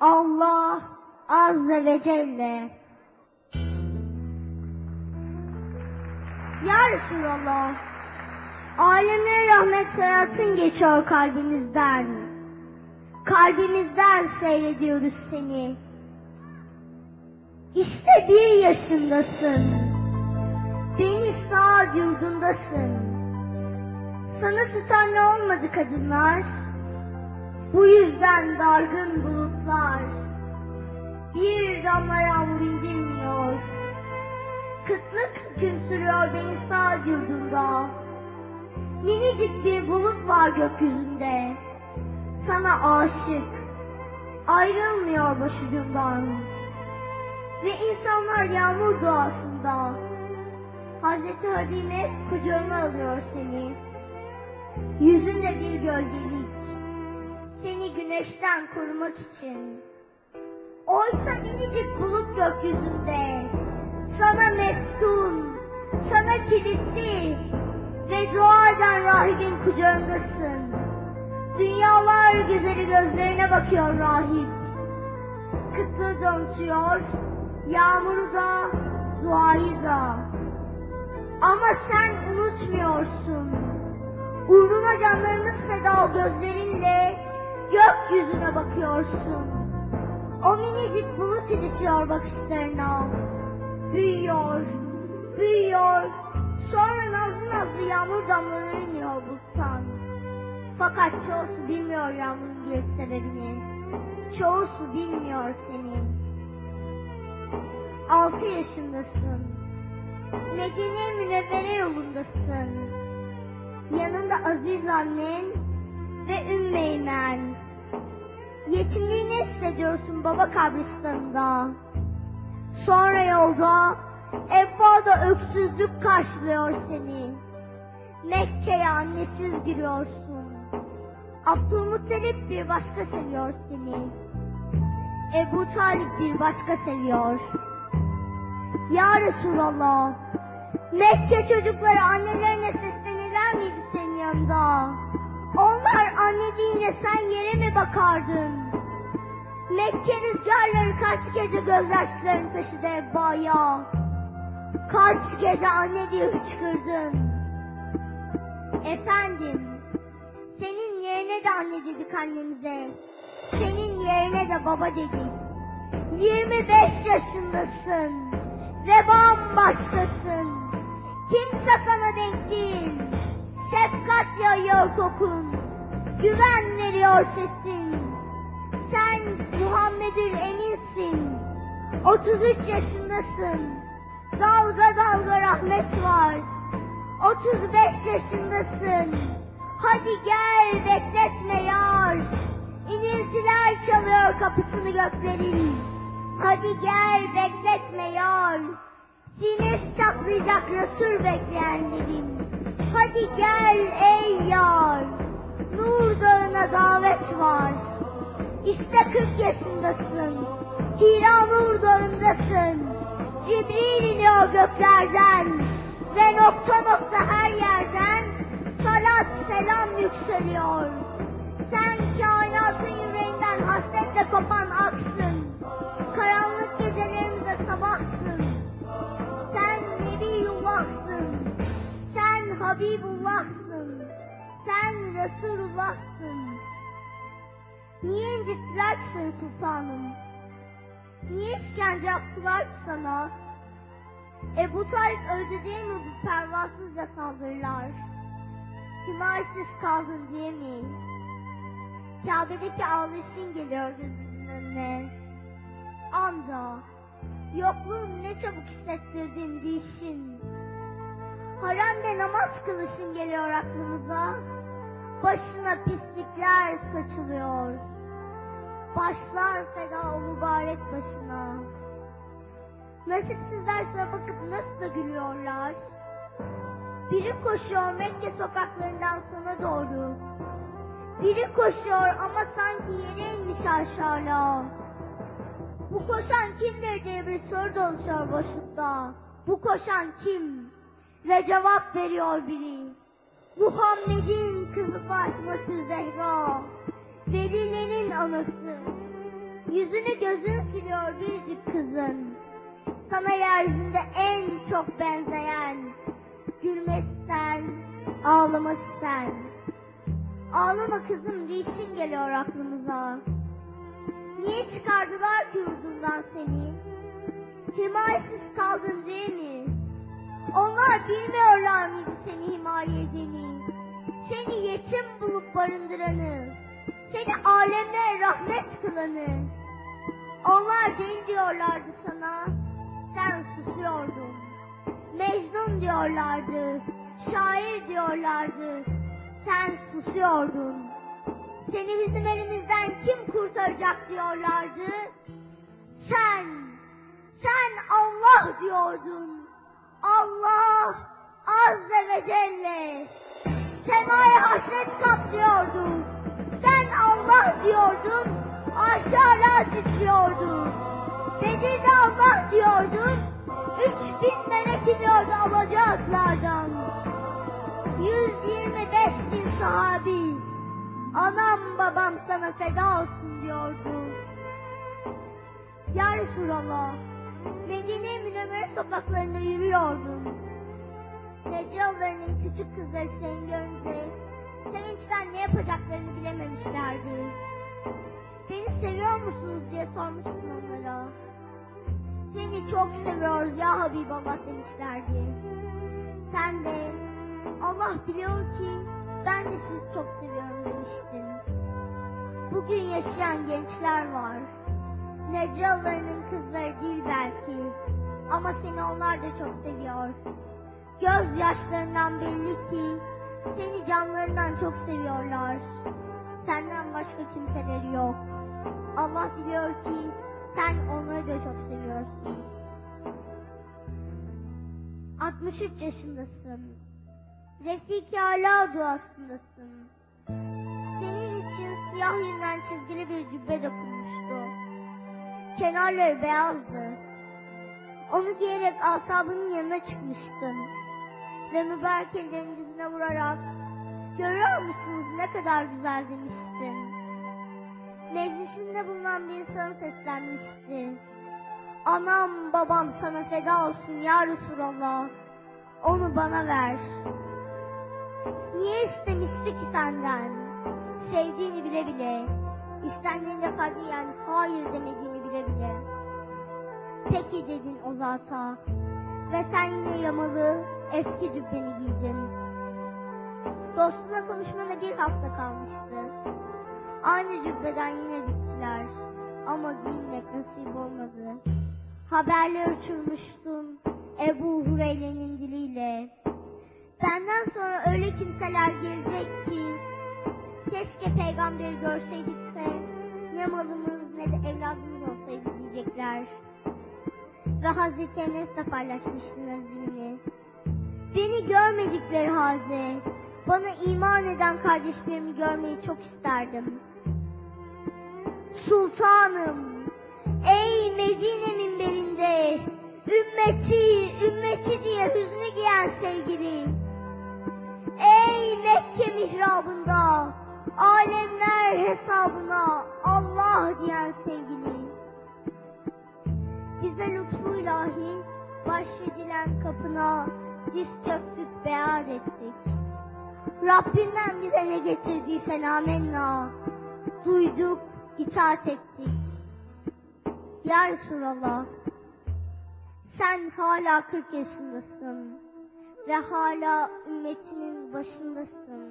Allah Azze ve Celle. Ya Resulallah, alemlere rahmet hayatın geçiyor kalbimizden. Kalbimizden seyrediyoruz seni. İşte bir yaşındasın. Beni sağ yurdundasın. Sana tutan ne olmadı kadınlar? Bu yüzden dargın bulutlar. Bir damla yağmur indirmiyor. Kıtlık hüküm sürüyor beni sağ yurdunda. Minicik bir bulut var gökyüzünde. Sana aşık. Ayrılmıyor başucumdan. Ve insanlar yağmur duasında. Hazreti Halime kucağına alıyor seni. Yüzünde bir gölgelik. Seni güneşten korumak için. Oysa minicik bulut gökyüzünde. Sana meftun, sana kilitli ve dua eden rahibin kucağındasın. Dünyalar güzeli gözlerine bakıyor rahip. Kıtlığı dontuyor, yağmuru da, duayı da. Ama sen unutmuyorsun. Uğruna canlarımız feda o gözlerinle gökyüzüne bakıyorsun. O minicik bulut ilişiyor bakışlarına. Büyüyor, büyüyor. Sonra nazlı nazlı yağmur damlaları iniyor buluttan. Fakat çoğusu bilmiyor yağmurun geliş sebebini. Çoğusu bilmiyor seni. Altı yaşındasın. Medine Münevvere yolundasın. Yanında aziz annen ve Ümmeymen. Yetimliğini hissediyorsun baba kabristanında. Sonra yolda Ebba'da öksüzlük karşılıyor seni. Mekke'ye annesiz giriyorsun. Abdülmuttalip bir başka seviyor seni. Ebu Talip bir başka seviyor. Ya Resulallah, Mekke çocukları annelerine seslenirler miydi senin yanında? Onlar anne deyince sen yere mi bakardın? Mekke rüzgarları kaç gece gözyaşlarını taşıdı Ebba'ya. Kaç gece anne diye hıçkırdın. Efendim, senin yerine de anne dedik annemize. Senin yerine de baba dedik. 25 yaşındasın ve bambaşkasın. Kimse sana denk değil. Şefkat yayıyor kokun. Güven veriyor sesin. Sen Muhammedül eminsin. 33 yaşındasın. Dalga dalga rahmet var. 35 yaşındasın. Hadi gel bekletme yar. İniltiler çalıyor kapısını göklerin. Hadi gel bekletme yar. Sinesi çatlayacak Resul bekleyenlerin. Hadi gel ey yar. Nur dağına davet var. İşte 40 yaşındasın. Hira Nur dağındasın. Cibril iniyor göklerden. Ve nokta nokta her yerden salat selam yükseliyor. Sen kainatın yüreğinden hasretle kopan aksın. Resulullah'sın. Niye incittiler sultanım? Niye işkence yaptılar ki sana? Ebu Talip öldü diye mi bu pervasızca saldırılar? Himayesiz kaldın diye mi? Kabe'deki ağlayışın geliyor gözünün önüne. Amca, yokluğum ne çabuk hissettirdin dişin. Haremde namaz kılışın geliyor aklımıza. Başına pislikler saçılıyor. Başlar feda o mübarek başına. Nasipsizler sana bakıp nasıl da gülüyorlar. Biri koşuyor Mekke sokaklarından sana doğru. Biri koşuyor ama sanki yere inmiş aşağıya. Bu koşan kimdir diye bir soru doluşuyor boşlukta. Bu koşan kim? Ve cevap veriyor biri. Muhammed'in kızı Fatıma Zehra. Velilerin anası. Yüzünü gözün siliyor biricik kızın. Sana yeryüzünde en çok benzeyen. Gülmesi sen, ağlaması sen. Ağlama kızım dişin geliyor aklımıza. Niye çıkardılar ki yurdundan seni? Himayesiz kaldın değil mi? Onlar bilmiyorlar mıydı seni himaye edeni? Seni yetim bulup barındıranı, seni alemlere rahmet kılanı. Onlar deli diyorlardı sana, sen susuyordun. Mecnun diyorlardı, şair diyorlardı, sen susuyordun. Seni bizim elimizden kim kurtaracak diyorlardı, sen, sen Allah diyordun. Allah Azze ve Celle semaya haşret kaplıyordu. Sen Allah diyordun, aşağıya titriyordu. Bedir'de Allah diyordun, üç bin melek iniyordu alacaklardan. 125 bin sahabi, anam babam sana feda olsun diyordu. Ya Resulallah, Medine Münevver sokaklarında yürüyordun. Neccalarının küçük kızları seni görünce sevinçten ne yapacaklarını bilememişlerdi. Beni seviyor musunuz diye sormuştun onlara. Seni çok seviyoruz ya Habiballah demişlerdi. Sen de Allah biliyor ki ben de sizi çok seviyorum demiştin. Bugün yaşayan gençler var. Neccalarının kızları değil belki. Ama seni onlar da çok seviyor. Göz yaşlarından belli ki seni canlarından çok seviyorlar. Senden başka kimseleri yok. Allah biliyor ki sen onları da çok seviyorsun. 63 yaşındasın. Refik Ala duasındasın. Senin için siyah yünden çizgili bir cübbe dokunmuştu. Kenarları beyazdı. Onu giyerek asabının yanına çıkmıştın. Ve mübarek ellerini dizine vurarak görüyor musunuz ne kadar güzel demiştin. Meclisinde bulunan bir sana seslenmişti. Anam babam sana feda olsun ya Resulallah. Onu bana ver. Niye istemişti ki senden? Sevdiğini bile bile. İstendiğinde katiyen hayır demediğini bile bile. Peki dedin o zata. Ve sen yine yamalı eski cübbeni giydin. Dostuna konuşmana bir hafta kalmıştı. Aynı cübbeden yine diktiler. Ama giyinmek nasip olmadı. Haberler uçurmuştun Ebu Hureyre'nin diliyle. Benden sonra öyle kimseler gelecek ki keşke peygamberi görseydik de ne malımız ne de evladımız olsaydı diyecekler. Ve Hazreti Enes de paylaşmıştın özlüğünü. Beni görmedikleri halde bana iman eden kardeşlerimi görmeyi çok isterdim. Sultanım, ey Medine minberinde ümmeti, ümmeti diye hüznü giyen sevgili. Ey Mekke mihrabında alemler hesabına Allah diyen sevgili. Bize lütfu ilahi bahşedilen kapına diz çöktük beyan ettik. Rabbinden bize ne getirdiysen amenna. Duyduk, itaat ettik. Ya Resulallah, sen hala 40 yaşındasın ve hala ümmetinin başındasın.